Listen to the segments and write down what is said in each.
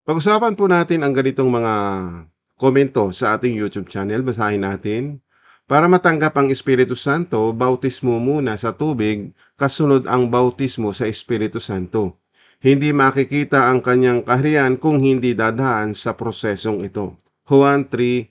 Pag-usapan po natin ang ganitong mga komento sa ating YouTube channel. Basahin natin. Para matanggap ang Espiritu Santo, bautismo muna sa tubig, kasunod ang bautismo sa Espiritu Santo. Hindi makikita ang kanyang kaharian kung hindi dadaan sa prosesong ito. Juan 3,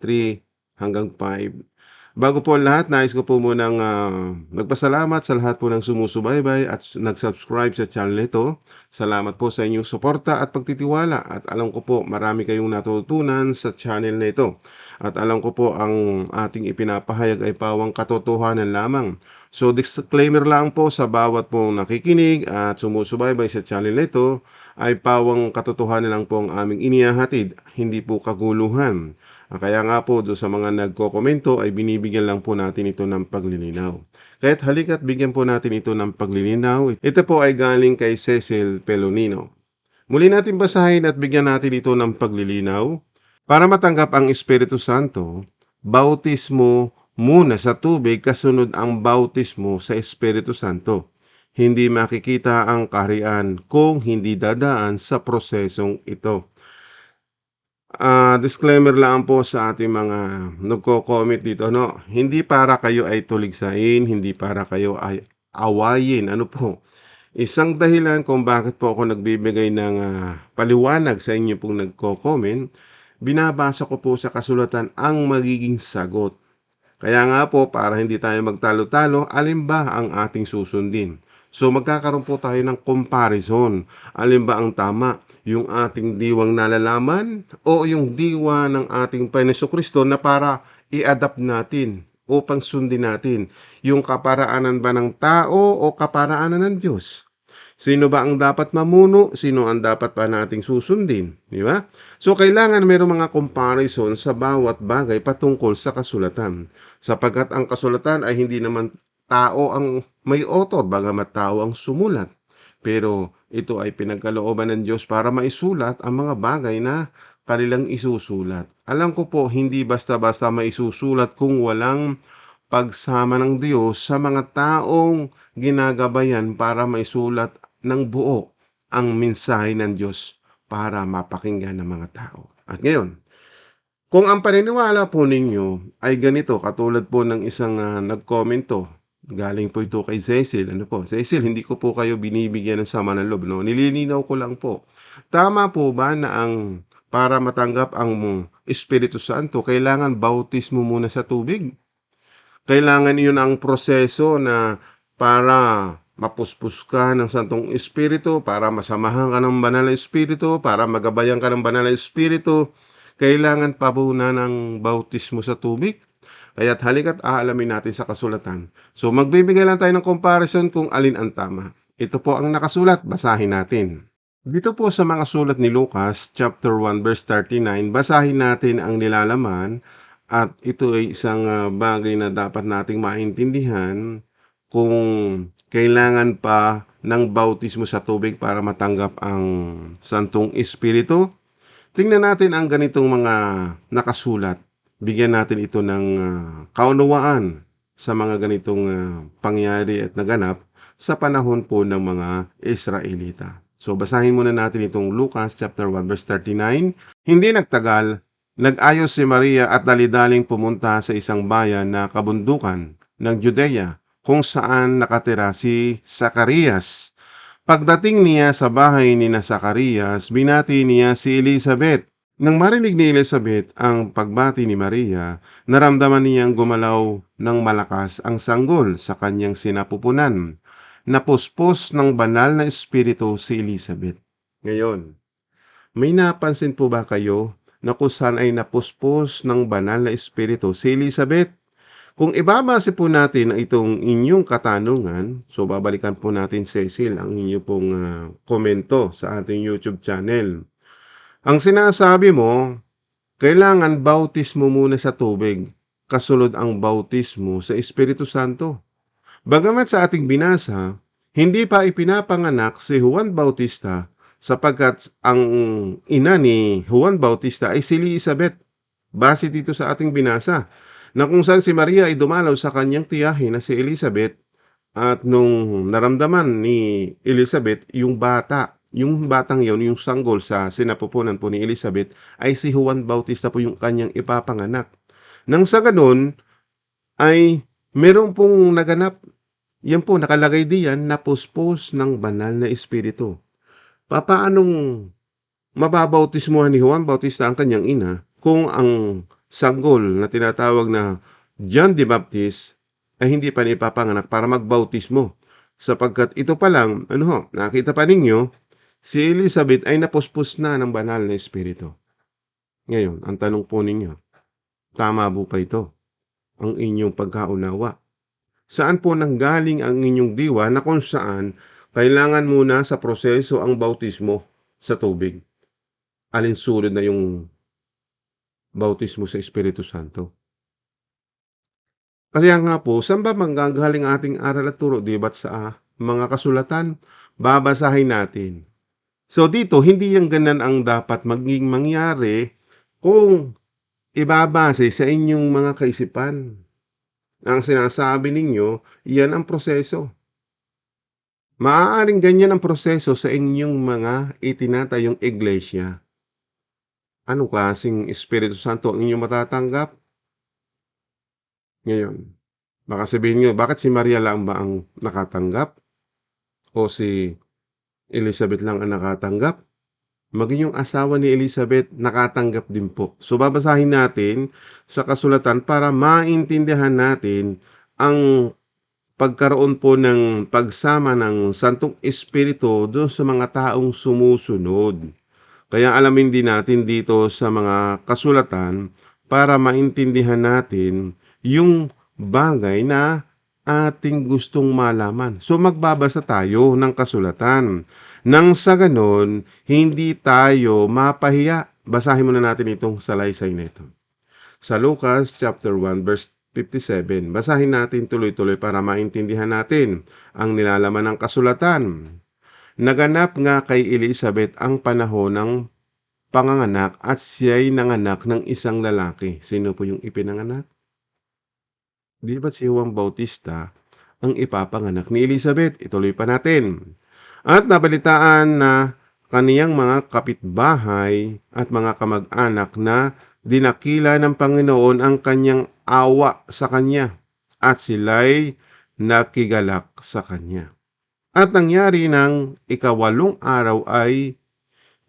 3 hanggang 5. Bago po lahat, nais ko po munang ah, magpasalamat sa lahat po ng sumusubaybay at nag-subscribe sa channel ito. Salamat po sa inyong suporta at pagtitiwala at alam ko po marami kayong natutunan sa channel na ito. At alam ko po ang ating ipinapahayag ay pawang katotohanan lamang. So disclaimer lang po sa bawat pong nakikinig at sumusubaybay sa channel na ito ay pawang katotohanan lang po ang aming inihahatid, hindi po kaguluhan. Kaya nga po do sa mga nagkokomento ay binibigyan lang po natin ito ng paglilinaw. Kaya't halika't bigyan po natin ito ng paglilinaw. Ito po ay galing kay Cecil Pelonino. Muli natin basahin at bigyan natin ito ng paglilinaw. Para matanggap ang Espiritu Santo, bautismo muna sa tubig kasunod ang bautismo sa Espiritu Santo. Hindi makikita ang kaharian kung hindi dadaan sa prosesong ito. Ah, disclaimer lang po sa ating mga nagko-comment dito, no? Hindi para kayo ay tuligsain, hindi para kayo ay awayin. Ano po? Isang dahilan kung bakit po ako nagbibigay ng ah, paliwanag sa inyo pong nagko-comment, binabasa ko po sa kasulatan ang magiging sagot. Kaya nga po, para hindi tayo magtalo-talo, alin ba ang ating susundin? So magkakaroon po tayo ng comparison. Alin ba ang tama? Yung ating diwang nalalaman o yung diwa ng ating Panginoon Kristo na para i-adapt natin upang sundin natin yung kaparaanan ba ng tao o kaparaanan ng Diyos? Sino ba ang dapat mamuno? Sino ang dapat pa nating susundin? Di ba? So, kailangan mayroong mga comparison sa bawat bagay patungkol sa kasulatan. Sapagkat ang kasulatan ay hindi naman tao ang may author, bagamat tao ang sumulat. Pero ito ay pinagkalooban ng Diyos para maisulat ang mga bagay na kanilang isusulat. Alam ko po, hindi basta-basta maisusulat kung walang pagsama ng Diyos sa mga taong ginagabayan para maisulat ng buo ang mensahe ng Diyos para mapakinggan ng mga tao. At ngayon, kung ang paniniwala po ninyo ay ganito, katulad po ng isang ah, nag-commento, galing po ito kay Cecil, ano po, Cecil, hindi ko po kayo binibigyan ng sama ng loob, no? Nililinaw ko lang po. Tama po ba na ang para matanggap ang Espiritu Santo, kailangan bautismo muna sa tubig? Kailangan yun ang proseso na para mapuspos ka ng Santong Espiritu, para masamahan ka ng Banal na Espiritu, para magabayan ka ng Banal na Espiritu, kailangan pa po na ng bautismo sa tubig. Kaya't halika't aalamin natin sa kasulatan. So magbibigay lang tayo ng comparison kung alin ang tama. Ito po ang nakasulat, basahin natin. Dito po sa mga sulat ni Lucas, chapter 1, verse 39, basahin natin ang nilalaman at ito ay isang ah, bagay na dapat nating maintindihan kung kailangan pa ng bautismo sa tubig para matanggap ang Santong Espiritu. Tingnan natin ang ganitong mga nakasulat. Bigyan natin ito ng ah, kaunawaan sa mga ganitong ah, pangyari at naganap sa panahon po ng mga Israelita. So basahin muna natin itong Lucas chapter 1 verse 39. Hindi nagtagal, nag-ayos si Maria at dalidaling pumunta sa isang bayan na kabundukan ng Judea kung saan nakatira si Zacarias. Pagdating niya sa bahay ni na Zacarias, binati niya si Elizabeth. Nang marinig ni Elizabeth ang pagbati ni Maria, naramdaman niyang gumalaw ng malakas ang sanggol sa kanyang sinapupunan. Napuspos ng banal na espiritu si Elizabeth. Ngayon, may napansin po ba kayo na kung saan ay napuspos ng banal na espiritu si Elizabeth? Kung ibabase po natin itong inyong katanungan, so babalikan po natin Cecil ang inyong pong ah, komento sa ating YouTube channel. Ang sinasabi mo, kailangan bautismo muna sa tubig, kasunod ang bautismo sa Espiritu Santo. Bagamat sa ating binasa, hindi pa ipinapanganak si Juan Bautista sapagkat ang ina ni Juan Bautista ay si Elizabeth. Base dito sa ating binasa, na kung saan si Maria ay dumalaw sa kanyang tiyahin na si Elizabeth at nung naramdaman ni Elizabeth yung bata yung batang yon, yung sanggol sa sinapupunan po ni Elizabeth ay si Juan Bautista po yung kanyang ipapanganak. Nang sa ganun ay meron pong naganap yan po nakalagay diyan na puspos ng banal na espiritu. Papaanong mababautismuhan ni Juan Bautista ang kanyang ina kung ang sanggol na tinatawag na John the Baptist ay hindi pa ipapanganak para magbautismo. Sapagkat ito pa lang, ano ho, nakita pa ninyo, si Elizabeth ay napuspos na ng banal na espiritu. Ngayon, ang tanong po ninyo, tama po pa ito? Ang inyong pagkaunawa. Saan po nanggaling ang inyong diwa na kung saan kailangan muna sa proseso ang bautismo sa tubig? Alinsunod na yung bautismo sa Espiritu Santo. Kaya nga po, saan ba manggagaling ating aral at turo? Di ba't sa mga kasulatan? Babasahin natin. So dito, hindi yung ganan ang dapat maging mangyari kung ibabase sa inyong mga kaisipan. Ang sinasabi ninyo, yan ang proseso. Maaaring ganyan ang proseso sa inyong mga itinatayong iglesia. Anong klaseng Espiritu Santo ang inyong matatanggap? Ngayon, baka sabihin nyo, bakit si Maria lang ba ang nakatanggap? O si Elizabeth lang ang nakatanggap? Maging yung asawa ni Elizabeth nakatanggap din po. So babasahin natin sa kasulatan para maintindihan natin ang pagkaroon po ng pagsama ng Santong Espiritu doon sa mga taong sumusunod. Kaya alamin din natin dito sa mga kasulatan para maintindihan natin yung bagay na ating gustong malaman. So magbabasa tayo ng kasulatan. Nang sa ganon, hindi tayo mapahiya. Basahin muna natin itong salaysay nito. Sa Lucas chapter 1 verse 57. Basahin natin tuloy-tuloy para maintindihan natin ang nilalaman ng kasulatan. Naganap nga kay Elizabeth ang panahon ng panganganak at siya'y nanganak ng isang lalaki. Sino po yung ipinanganak? Di ba si Juan Bautista ang ipapanganak ni Elizabeth? Ituloy pa natin. At nabalitaan na kaniyang mga kapitbahay at mga kamag-anak na dinakila ng Panginoon ang kanyang awa sa kanya at sila'y nakigalak sa kanya. At nangyari ng ikawalong araw ay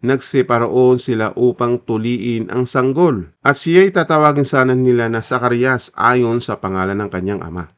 nagseparoon sila upang tuliin ang sanggol. At siya'y tatawagin sana nila na Sakarias ayon sa pangalan ng kanyang ama.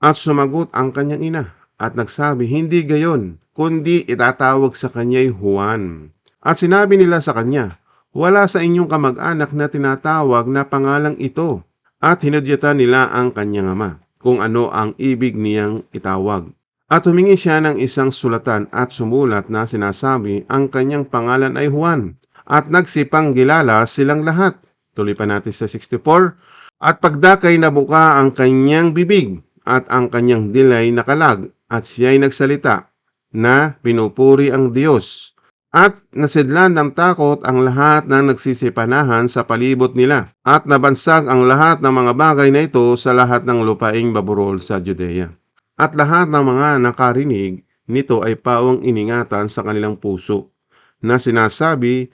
At sumagot ang kanyang ina at nagsabi, hindi gayon, kundi itatawag sa kanya'y Juan. At sinabi nila sa kanya, wala sa inyong kamag-anak na tinatawag na pangalang ito. At hinudyatan nila ang kanyang ama, kung ano ang ibig niyang itawag. At humingi siya ng isang sulatan at sumulat na sinasabi ang kanyang pangalan ay Juan. At nagsipang gilala silang lahat. Tuloy pa natin sa 64. At pagdakay nabuka ang kanyang bibig at ang kanyang dilay nakalag at siya'y nagsalita na pinupuri ang Diyos. At nasidlan ng takot ang lahat ng nagsisipanahan sa palibot nila. At nabansag ang lahat ng mga bagay na ito sa lahat ng lupaing baburol sa Judea. At lahat ng mga nakarinig nito ay pawang iningatan sa kanilang puso na sinasabi,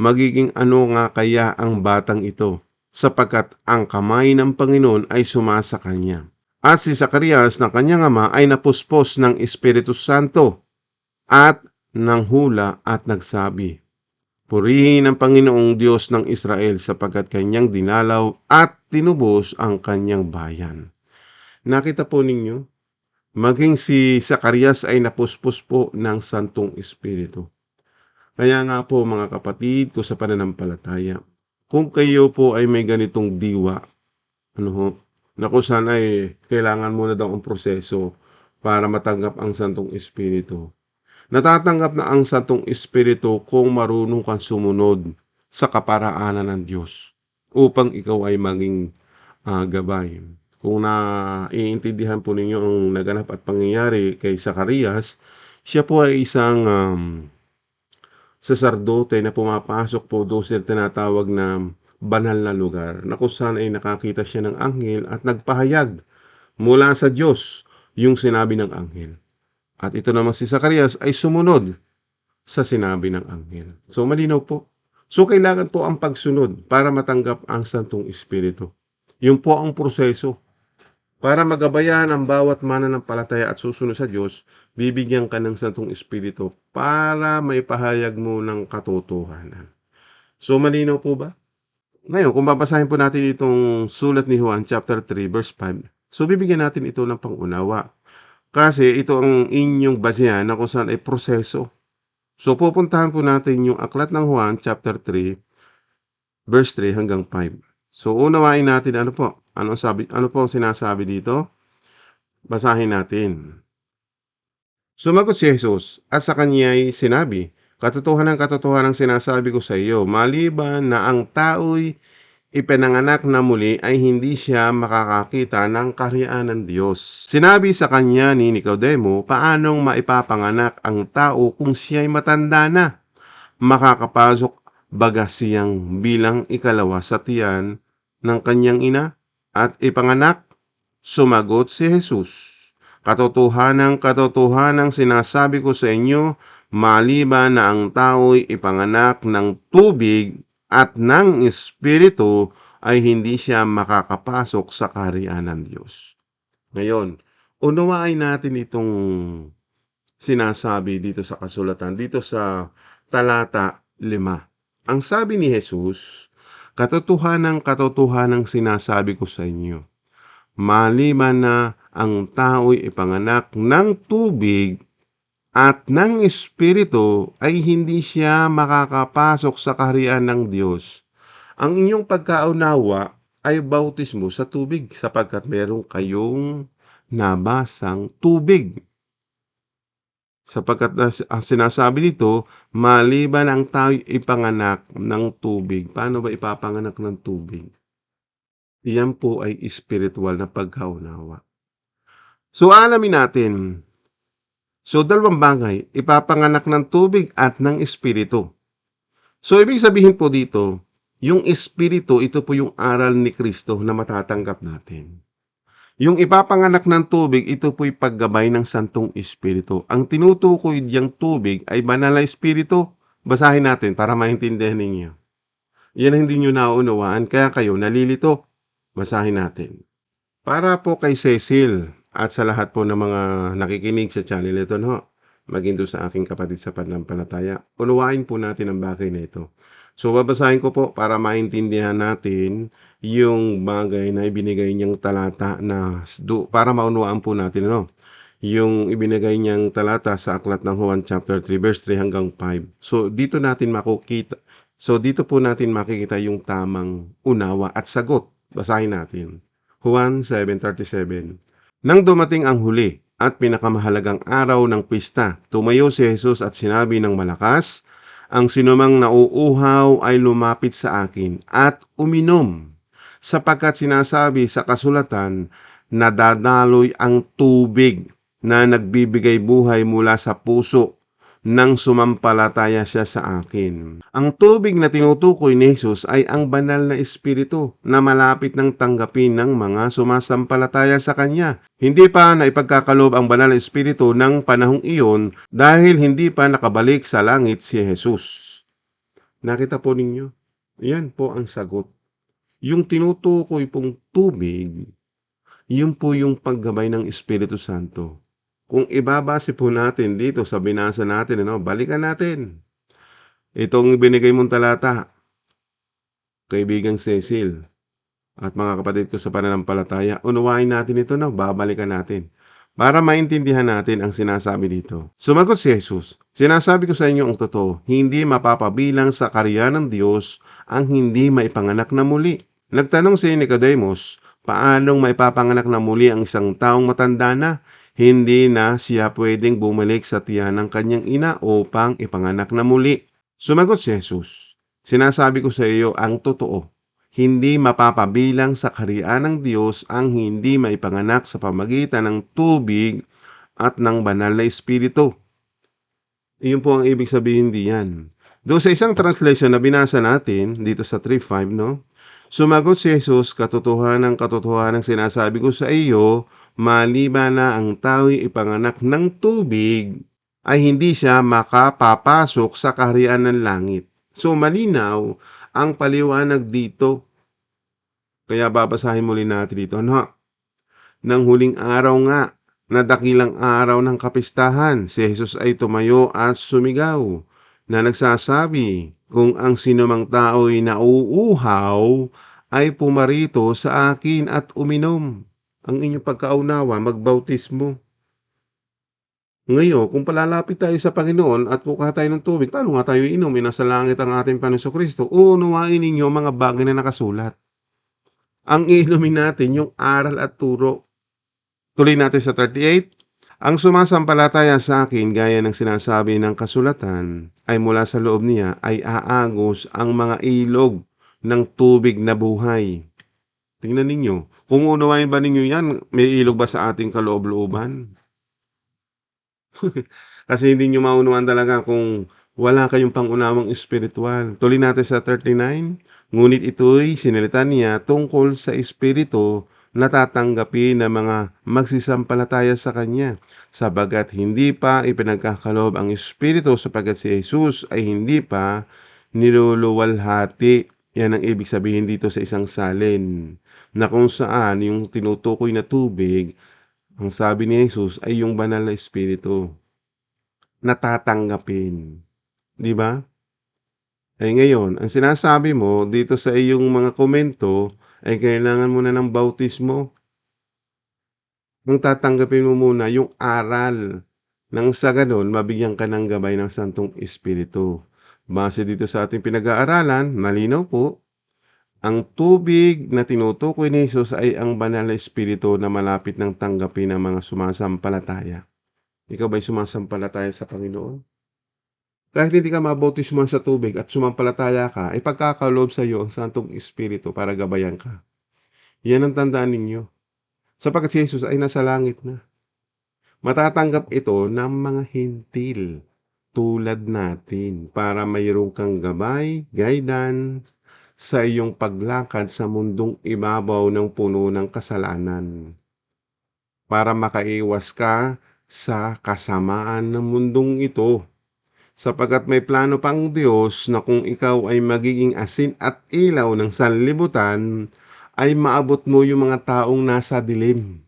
magiging ano nga kaya ang batang ito sapagkat ang kamay ng Panginoon ay sumasa kanya. At si Zacarias na kanyang ama ay napuspos ng Espiritu Santo at ng hula at nagsabi, Purihin ang Panginoong Diyos ng Israel sapagkat kanyang dinalaw at tinubos ang kanyang bayan. Nakita po ninyo, maging si Zacarias ay napuspos po ng Santong Espiritu. Kaya nga po mga kapatid ko sa pananampalataya, kung kayo po ay may ganitong diwa, ano ho, na kung saan ay kailangan muna daw ang proseso para matanggap ang Santong Espiritu. Natatanggap na ang Santong Espiritu kung marunong kang sumunod sa kaparaanan ng Diyos upang ikaw ay maging uh, gabay. Kung naiintindihan po ninyo ang naganap at pangyayari kay Zacarias, siya po ay isang um, saserdote na pumapasok po doon sa tinatawag na banal na lugar na kung saan ay nakakita siya ng anghel at nagpahayag mula sa Diyos yung sinabi ng anghel. At ito naman si Zacarias ay sumunod sa sinabi ng anghel. So malinaw po. So kailangan po ang pagsunod para matanggap ang Santong Espiritu. Yun po ang proseso. Para magabayan ang bawat mananampalataya at susunod sa Diyos, bibigyan ka ng Santong Espiritu para maipahayag mo ng katotohanan. So malinaw po ba? Ngayon, kung babasahin po natin itong sulat ni Juan chapter 3 verse 5, so bibigyan natin ito ng pangunawa. Kasi ito ang inyong basehan na kung saan ay proseso. So pupuntahan po natin yung aklat ng Juan chapter 3 verse 3 hanggang 5. So unawain natin ano po? Ano sabi ano po ang sinasabi dito? Basahin natin. Sumagot si Jesus at sa kanya'y sinabi, Katotohanan katotohanan ang sinasabi ko sa iyo, maliban na ang tao'y ipinanganak na muli ay hindi siya makakakita ng kaharian ng Diyos. Sinabi sa kanya ni Nicodemo, paanong maipapanganak ang tao kung siya'y matanda na? Makakapasok baga siyang bilang ikalawa sa tiyan ng kanyang ina at ipanganak? Sumagot si Jesus. Katotohanang katotohanang sinasabi ko sa inyo, maliban na ang tao'y ipanganak ng tubig at ng Espiritu ay hindi siya makakapasok sa kaharian ng Diyos. Ngayon, unawain natin itong sinasabi dito sa kasulatan, dito sa talata 5. Ang sabi ni Jesus, katotohanang katotohanang sinasabi ko sa inyo, maliban na ang tao'y ipanganak ng tubig at ng Espiritu ay hindi siya makakapasok sa kaharian ng Diyos. Ang inyong pagkaunawa ay bautismo sa tubig sapagkat meron kayong nabasang tubig. Sapagkat ang sinasabi dito, maliban ang tao'y ipanganak ng tubig. Paano ba ipapanganak ng tubig? Iyan po ay spiritual na pagkaunawa. So alamin natin, So, dalawang bagay, ipapanganak ng tubig at ng espiritu. So, ibig sabihin po dito, yung espiritu, ito po yung aral ni Kristo na matatanggap natin. Yung ipapanganak ng tubig, ito po'y paggabay ng Santong Espiritu. Ang tinutukoy diyang tubig ay banal na espiritu. Basahin natin para maintindihan ninyo. Yan hindi nyo naunawaan, kaya kayo nalilito. Basahin natin. Para po kay Cecil, at sa lahat po ng mga nakikinig sa channel ito, no? maging doon sa aking kapatid sa pananampalataya, unawain po natin ang bagay na ito. So, babasahin ko po para maintindihan natin yung bagay na ibinigay niyang talata na do, para maunawaan po natin, no? Yung ibinigay niyang talata sa aklat ng Juan chapter 3 verse 3 hanggang 5. So, dito natin makukita. So, dito po natin makikita yung tamang unawa at sagot. Basahin natin. Juan 7:37. Nang dumating ang huli at pinakamahalagang araw ng pista, tumayo si Jesus at sinabi ng malakas, Ang sinumang nauuhaw ay lumapit sa akin at uminom, sapagkat sinasabi sa kasulatan, nadadaloy ang tubig na nagbibigay buhay mula sa puso nang sumampalataya siya sa akin. Ang tubig na tinutukoy ni Jesus ay ang banal na espiritu na malapit ng tanggapin ng mga sumasampalataya sa Kanya. Hindi pa na ipagkakalob ang banal na espiritu ng panahong iyon dahil hindi pa nakabalik sa langit si Jesus. Nakita po ninyo? Yan po ang sagot. Yung tinutukoy pong tubig, yun po yung paggabay ng Espiritu Santo kung ibabase po natin dito sa binasa natin, ano, balikan natin. Itong binigay mong talata, kaibigang Cecil, at mga kapatid ko sa pananampalataya, unawain natin ito, no, babalikan natin. Para maintindihan natin ang sinasabi dito. Sumagot si Jesus, Sinasabi ko sa inyo ang totoo, hindi mapapabilang sa karya ng Diyos ang hindi maipanganak na muli. Nagtanong si Nicodemus, paanong maipapanganak na muli ang isang taong matanda na? hindi na siya pwedeng bumalik sa tiyan ng kanyang ina upang ipanganak na muli. Sumagot si Jesus, Sinasabi ko sa iyo ang totoo, hindi mapapabilang sa kaharian ng Diyos ang hindi maipanganak sa pamagitan ng tubig at ng banal na espiritu. Iyon po ang ibig sabihin diyan. Doon sa isang translation na binasa natin dito sa 3.5, no? Sumagot si Jesus, katotohanan ng katotohanan sinasabi ko sa iyo, maliban na ang tao'y ipanganak ng tubig ay hindi siya makapapasok sa kaharian ng langit. So malinaw ang paliwanag dito. Kaya babasahin muli natin dito. Ano? Nang huling araw nga, na dakilang araw ng kapistahan, si Jesus ay tumayo at sumigaw na nagsasabi, kung ang sinumang tao'y nauuhaw, ay pumarito sa akin at uminom. Ang inyong pagkaunawa, magbautismo. Ngayon, kung palalapit tayo sa Panginoon at kukuha tayo ng tubig, paano nga tayo inom? Nasa langit ang ating Panginoon Kristo. Unuwain ninyo mga bagay na nakasulat. Ang inumin natin yung aral at turo. Tuloy natin sa 38. Ang sumasampalataya sa akin gaya ng sinasabi ng kasulatan ay mula sa loob niya ay aagos ang mga ilog ng tubig na buhay. Tingnan ninyo, kung unawain ba ninyo yan, may ilog ba sa ating kaloob-looban? Kasi hindi nyo maunuan talaga kung wala kayong pangunawang espiritual. Tuloy natin sa 39. Ngunit ito'y sinalita niya tungkol sa espiritu na tatanggapin ng mga magsisampalataya sa Kanya, sabagat hindi pa ipinagkakalob ang espiritu sapagat si Jesus ay hindi pa niluluwalhati. Yan ang ibig sabihin dito sa isang salin, na kung saan yung tinutukoy na tubig, ang sabi ni Jesus ay yung banal na espiritu na tatanggapin. Di ba? Ay ngayon, ang sinasabi mo dito sa iyong mga komento ay kailangan mo na ng bautismo. Ang tatanggapin mo muna yung aral nang sa ganun mabigyan ka ng gabay ng Santong Espiritu. Base dito sa ating pinag-aaralan, malinaw po, ang tubig na tinutukoy ni Jesus ay ang banal na espiritu na malapit ng tanggapin ng mga sumasampalataya. Ikaw ba'y sumasampalataya sa Panginoon? Kahit hindi ka mabautismuhan sa tubig at sumampalataya ka, ay pagkakaloob sa iyo ang Santong Espiritu para gabayan ka. Yan ang tandaan ninyo. Sapagkat si Jesus ay nasa langit na. Matatanggap ito ng mga hintil tulad natin para mayroong kang gabay, guidance, sa iyong paglakad sa mundong ibabaw ng puno ng kasalanan. Para makaiwas ka sa kasamaan ng mundong ito sapagkat may plano pang Diyos na kung ikaw ay magiging asin at ilaw ng sanlibutan, ay maabot mo yung mga taong nasa dilim.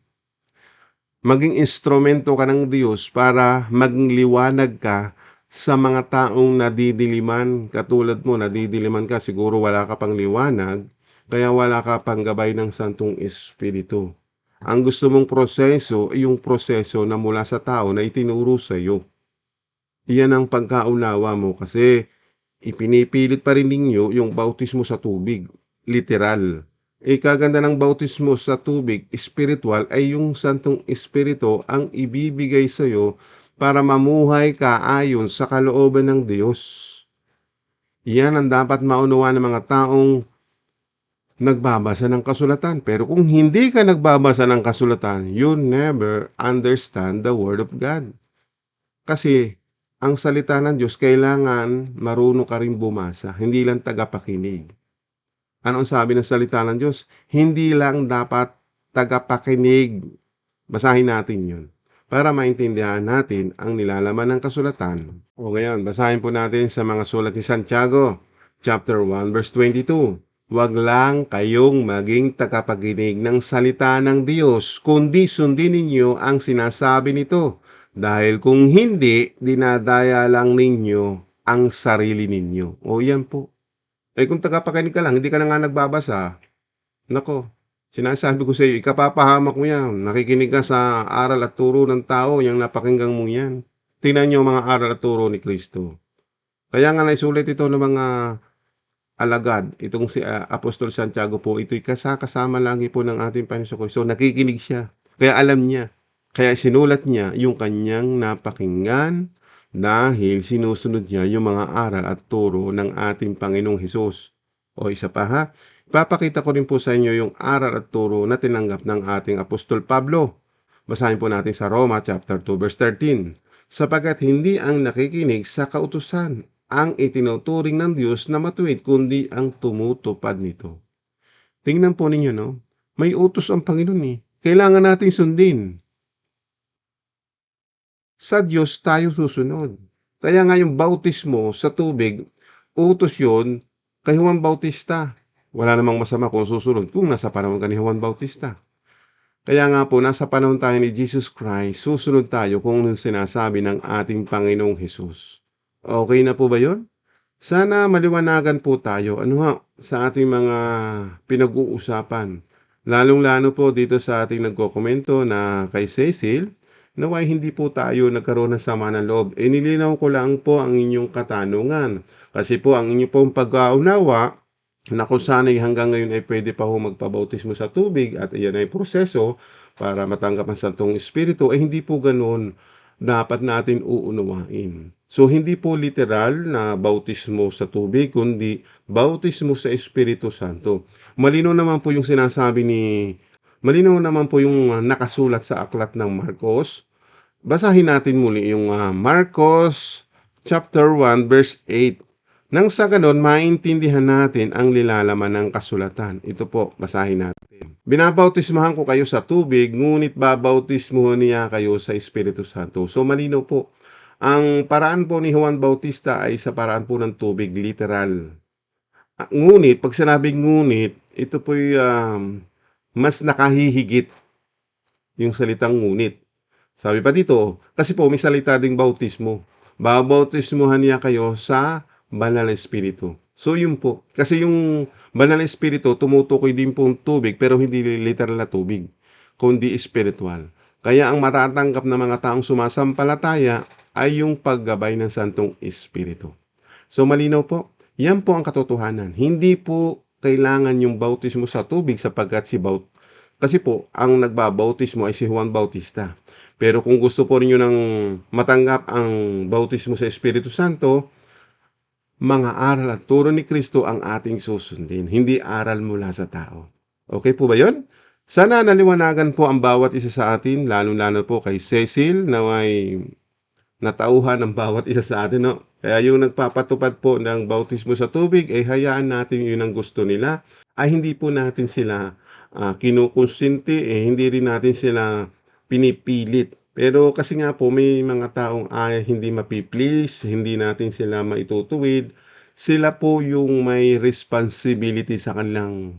Maging instrumento ka ng Diyos para maging liwanag ka sa mga taong nadidiliman. Katulad mo, nadidiliman ka, siguro wala ka pang liwanag, kaya wala ka pang gabay ng Santong Espiritu. Ang gusto mong proseso ay yung proseso na mula sa tao na itinuro sa iyo. Iyan ang pagkaunawa mo kasi ipinipilit pa rin ninyo yung bautismo sa tubig. Literal. Eh kaganda ng bautismo sa tubig, spiritual, ay yung Santong Espiritu ang ibibigay sa iyo para mamuhay ka ayon sa kalooban ng Diyos. Yan ang dapat maunawa ng mga taong nagbabasa ng kasulatan. Pero kung hindi ka nagbabasa ng kasulatan, you never understand the Word of God. Kasi ang salita ng Diyos, kailangan marunong ka rin bumasa, hindi lang tagapakinig. Ano ang sabi ng salita ng Diyos? Hindi lang dapat tagapakinig. Basahin natin yun para maintindihan natin ang nilalaman ng kasulatan. O ngayon, basahin po natin sa mga sulat ni Santiago, chapter 1, verse 22. Huwag lang kayong maging tagapaginig ng salita ng Diyos, kundi sundin ninyo ang sinasabi nito. Dahil kung hindi, dinadaya lang ninyo ang sarili ninyo. O yan po. Eh kung tagapakinig ka lang, hindi ka na nga nagbabasa, nako, sinasabi ko sa iyo, ikapapahamak mo yan. Nakikinig ka sa aral at turo ng tao, yung napakinggan mo yan. Tingnan niyo mga aral at turo ni Kristo. Kaya nga naisulit ito ng mga alagad, itong si uh, Apostol Santiago po, ito'y kasakasama lagi po ng ating Panginoon Kristo. Nakikinig siya. Kaya alam niya. Kaya sinulat niya yung kanyang napakinggan, dahil sinusunod niya yung mga aral at turo ng ating Panginoong Hesus. O isa pa ha, ipapakita ko rin po sa inyo yung aral at turo na tinanggap ng ating Apostol Pablo. Basahin po natin sa Roma chapter 2 verse 13. Sapagat hindi ang nakikinig sa kautusan ang itinuturing ng Diyos na matuwid kundi ang tumutupad nito. Tingnan po ninyo no, may utos ang Panginoon eh. Kailangan nating sundin. Sa Diyos tayo susunod. Kaya nga yung bautismo sa tubig, utos yun kay Juan Bautista. Wala namang masama kung susunod kung nasa panahon ka ni Juan Bautista. Kaya nga po, nasa panahon tayo ni Jesus Christ, susunod tayo kung anong sinasabi ng ating Panginoong Jesus. Okay na po ba yon? Sana maliwanagan po tayo ano ha, sa ating mga pinag-uusapan. Lalong-lalo po dito sa ating nagkokomento na kay Cecil, naway hindi po tayo nagkaroon ng sama ng loob. E nilinaw ko lang po ang inyong katanungan. Kasi po ang inyong pong pag-aunawa na kung sana'y hanggang ngayon ay pwede pa ho magpabautismo sa tubig at iyan ay proseso para matanggap ang Santong Espiritu, ay hindi po ganoon dapat natin uunawain. So, hindi po literal na bautismo sa tubig, kundi bautismo sa Espiritu Santo. Malino naman po yung sinasabi ni Malinaw naman po yung uh, nakasulat sa aklat ng Marcos. Basahin natin muli yung uh, Marcos chapter 1 verse 8. Nang sa ganon, maintindihan natin ang nilalaman ng kasulatan. Ito po, basahin natin. Binabautismahan ko kayo sa tubig, ngunit babautismuhan niya kayo sa Espiritu Santo. So malinaw po, ang paraan po ni Juan Bautista ay sa paraan po ng tubig, literal. Ah, Ngunit, pag sinabing ngunit, ito po um, mas nakahihigit yung salitang ngunit. Sabi pa dito, kasi po may salita ding bautismo. Babautismuhan niya kayo sa banal na espiritu. So yun po. Kasi yung banal na espiritu tumutukoy din po tubig pero hindi literal na tubig, kundi spiritual. Kaya ang matatanggap ng mga taong sumasampalataya ay yung paggabay ng Santong Espiritu. So malinaw po, yan po ang katotohanan. Hindi po kailangan yung bautismo sa tubig sapagkat si Baut kasi po ang nagbabautismo ay si Juan Bautista. Pero kung gusto po niyo nang matanggap ang bautismo sa Espiritu Santo, mga aral at turo ni Kristo ang ating susundin, hindi aral mula sa tao. Okay po ba 'yon? Sana naliwanagan po ang bawat isa sa atin, lalo-lalo po kay Cecil na may natauhan ng bawat isa sa atin. No? Kaya yung nagpapatupad po ng bautismo sa tubig, eh, hayaan natin yun ang gusto nila. Ay hindi po natin sila uh, kinukonsinti, eh, hindi rin natin sila pinipilit. Pero kasi nga po may mga taong ay hindi mapiplease, hindi natin sila maitutuwid. Sila po yung may responsibility sa kanilang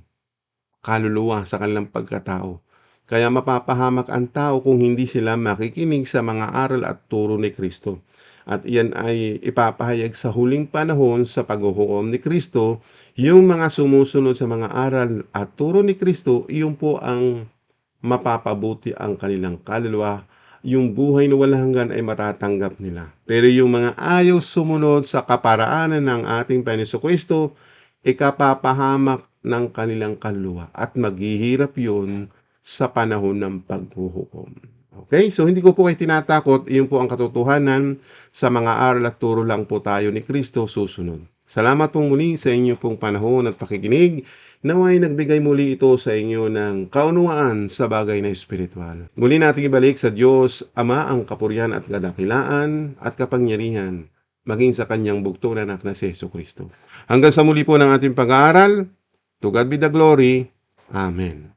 kaluluwa, sa kanilang pagkatao. Kaya mapapahamak ang tao kung hindi sila makikinig sa mga aral at turo ni Kristo. At iyan ay ipapahayag sa huling panahon sa paghuhukom ni Kristo, yung mga sumusunod sa mga aral at turo ni Kristo, iyon po ang mapapabuti ang kanilang kaluluwa. Yung buhay na walang hanggan ay matatanggap nila. Pero yung mga ayaw sumunod sa kaparaanan ng ating Panginoon Kristo, ikapapahamak ng kanilang kaluluwa at maghihirap yun sa panahon ng paghuhukom. Okay? So, hindi ko po kayo tinatakot. Iyon po ang katotohanan. Sa mga aral at turo lang po tayo ni Kristo susunod. Salamat pong muli sa inyo pong panahon at pakikinig. Naway nagbigay muli ito sa inyo ng kaunawaan sa bagay na espiritual. Muli nating ibalik sa Diyos, Ama ang kapurihan at kadakilaan at kapangyarihan maging sa kanyang bugtong na anak na si Yeso Kristo. Hanggang sa muli po ng ating pag-aaral, to God be the glory. Amen.